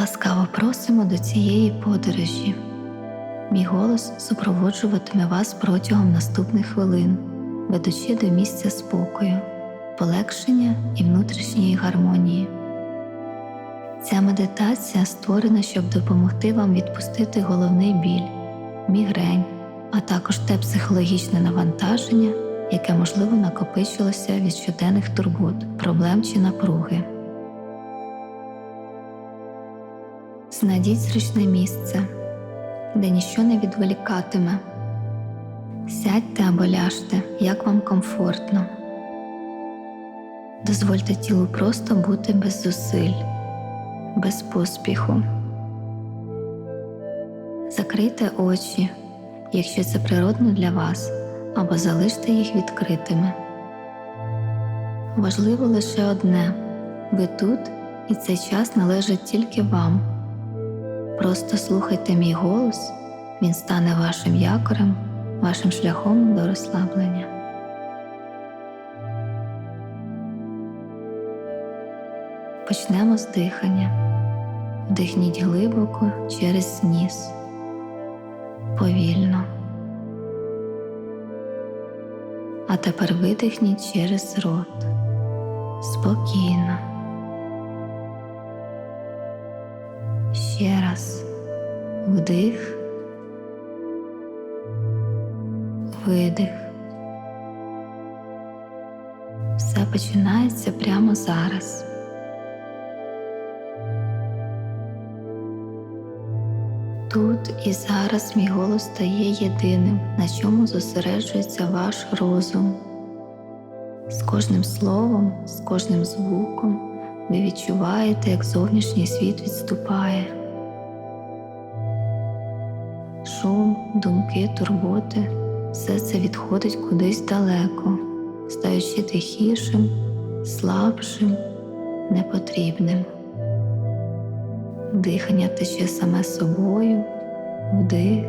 Ласкаво просимо до цієї подорожі. Мій голос супроводжуватиме вас протягом наступних хвилин, ведучи до місця спокою, полегшення і внутрішньої гармонії. Ця медитація створена, щоб допомогти вам відпустити головний біль, мігрень, а також те психологічне навантаження, яке можливо накопичилося від щоденних турбот, проблем чи напруги. Знайдіть зручне місце, де ніщо не відволікатиме. Сядьте або ляжте, як вам комфортно. Дозвольте тілу просто бути без зусиль, без поспіху. Закрийте очі, якщо це природно для вас, або залиште їх відкритими. Важливо лише одне ви тут, і цей час належить тільки вам. Просто слухайте мій голос, він стане вашим якорем, вашим шляхом до розслаблення. Почнемо з дихання. Вдихніть глибоко через ніс. Повільно. А тепер видихніть через рот. Спокійно. Ще раз вдих, видих. Все починається прямо зараз. Тут і зараз мій голос стає єдиним, на чому зосереджується ваш розум. З кожним словом, з кожним звуком ви відчуваєте, як зовнішній світ відступає. Шум, думки, турботи все це відходить кудись далеко, стаючи тихішим, слабшим, непотрібним. Дихання тече саме собою, вдих,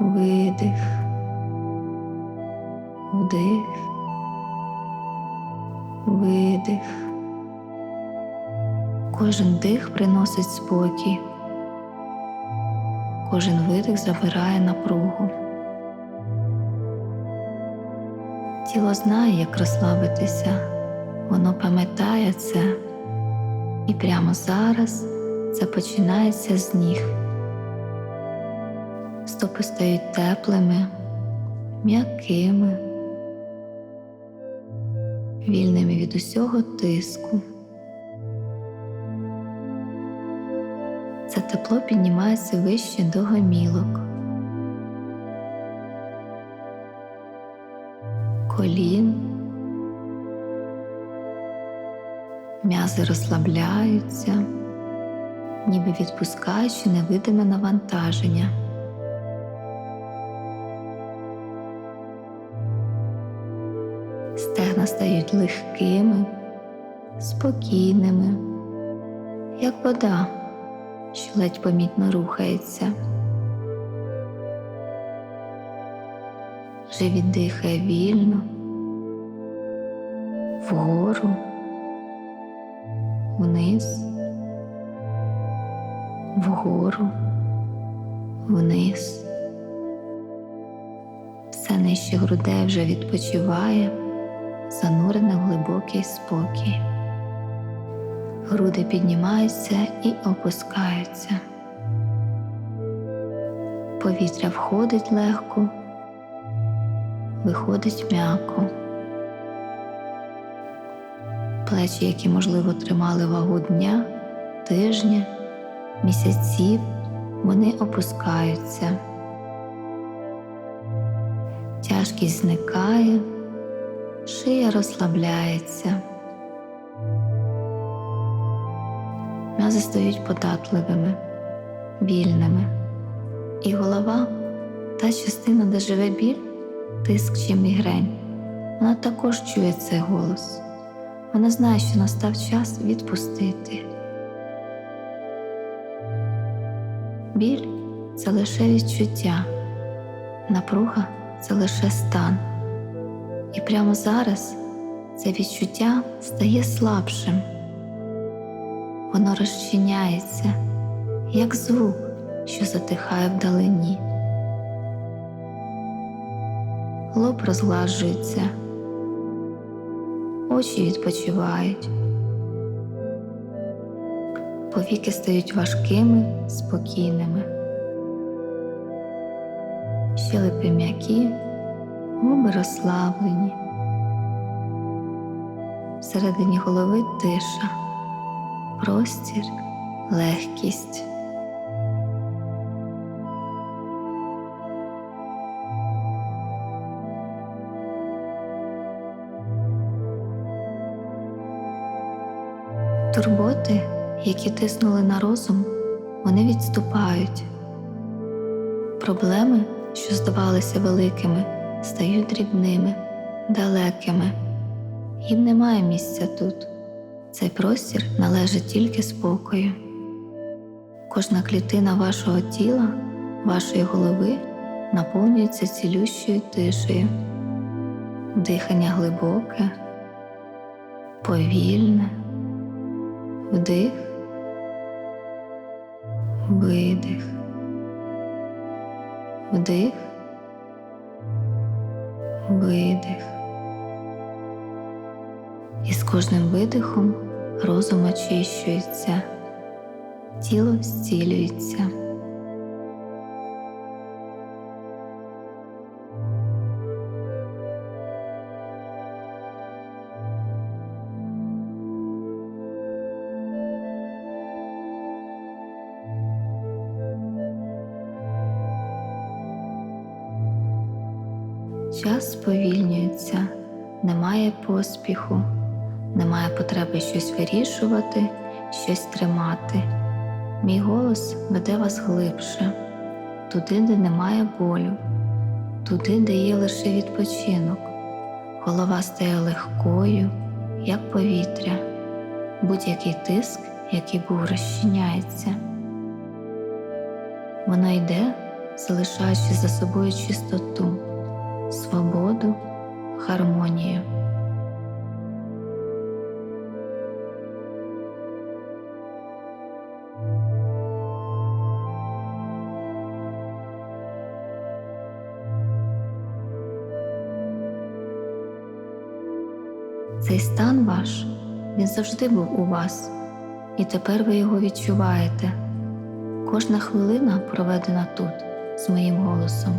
видих, вдих. Видих. Кожен дих приносить спокій, кожен видих забирає напругу. Тіло знає, як розслабитися, воно пам'ятає це, і прямо зараз це починається з ніг. Стопи стають теплими, м'якими вільними від усього тиску. Тепло піднімається вище до гомілок, колін, м'язи розслабляються, ніби відпускаючи невидиме навантаження. Стегна стають легкими, спокійними, як вода, що ледь помітно рухається. Живіт дихає вільно, вгору, вниз, вгору, вниз. Все нижче грудей вже відпочиває занурене в глибокий спокій. Груди піднімаються і опускаються. Повітря входить легко, виходить м'яко. Плечі, які, можливо, тримали вагу дня, тижня, місяців, вони опускаються. Тяжкість зникає шия розслабляється, м'язи стають податливими, вільними, і голова, та частина, де живе біль, тиск чи мігрень, вона також чує цей голос. Вона знає, що настав час відпустити. Біль це лише відчуття, напруга це лише стан. І прямо зараз це відчуття стає слабшим. Воно розчиняється, як звук, що затихає вдалині. Лоб розгладжується, очі відпочивають, повіки стають важкими, спокійними, щелепи м'які, губи розслаблені. Всередині голови тиша, простір, легкість. Турботи, які тиснули на розум, вони відступають. Проблеми, що здавалися великими, стають дрібними, далекими. Їм немає місця тут. Цей простір належить тільки спокою. Кожна клітина вашого тіла, вашої голови наповнюється цілющою тишею. Дихання глибоке, повільне, вдих, видих, вдих, видих. І з кожним видихом розум очищується, тіло зцілюється. Час сповільнюється, немає поспіху, немає потреби щось вирішувати, щось тримати. Мій голос веде вас глибше, туди, де немає болю, туди, де є лише відпочинок. Голова стає легкою, як повітря, будь-який тиск, який був розчиняється. Воно йде, залишаючи за собою чистоту, свободу, гармонію. Цей стан ваш, він завжди був у вас, і тепер ви його відчуваєте. Кожна хвилина, проведена тут, з моїм голосом,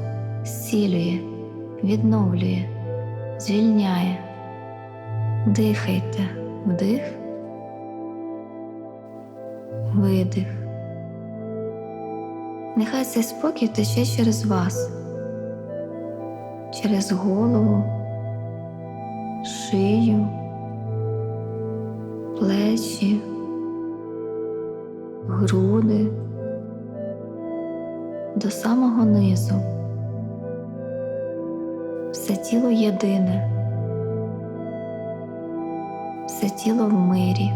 зцілює, відновлює, звільняє. Дихайте, вдих, видих. Нехай цей спокій тече через вас, через голову шию, плечі, груди до самого низу. Все тіло єдине, все тіло в мирі.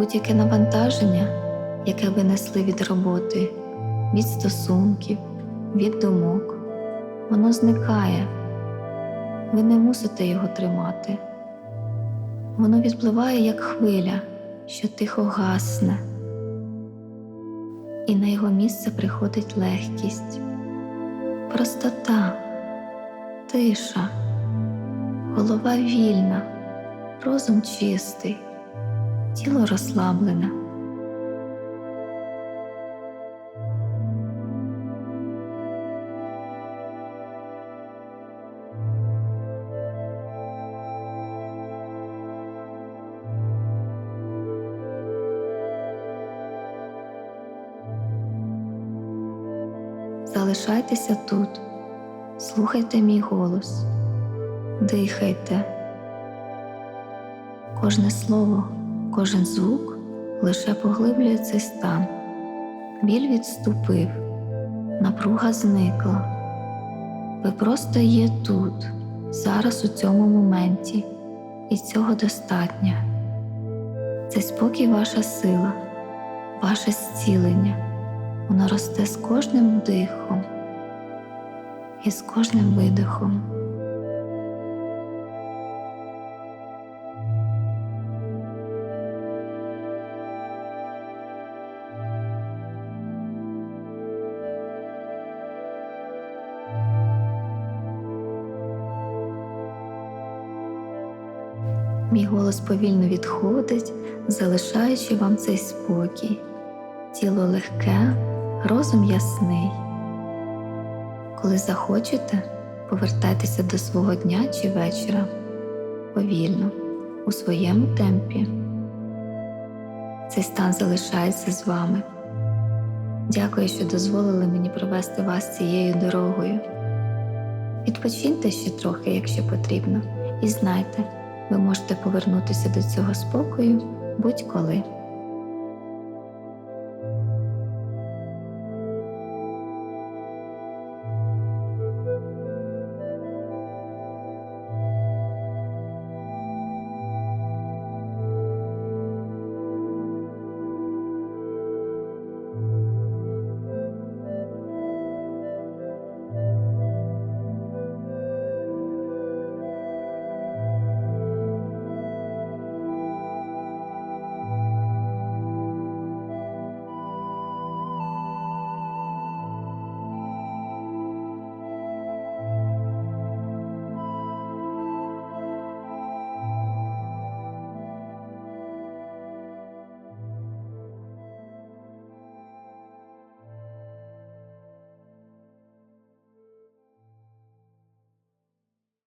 Будь-яке навантаження, яке ви несли від роботи, від стосунків, від думок, воно зникає. Ви не мусите його тримати. Воно відпливає, як хвиля, що тихо гасне, і на його місце приходить легкість, простота, тиша, голова вільна, розум чистий тіло розслаблене. Залишайтеся тут, слухайте мій голос, дихайте. Кожне слово Кожен звук лише поглиблює цей стан. Біль відступив, напруга зникла. Ви просто є тут, зараз у цьому моменті, і цього достатньо. Цей спокій ваша сила, ваше зцілення. Воно росте з кожним вдихом і з кожним видихом. Мій голос повільно відходить, залишаючи вам цей спокій. Тіло легке, розум ясний. Коли захочете, повертайтеся до свого дня чи вечора повільно, у своєму темпі. Цей стан залишається з вами. Дякую, що дозволили мені провести вас цією дорогою. Відпочиньте ще трохи, якщо потрібно, і знайте, ви можете повернутися до цього спокою будь-коли.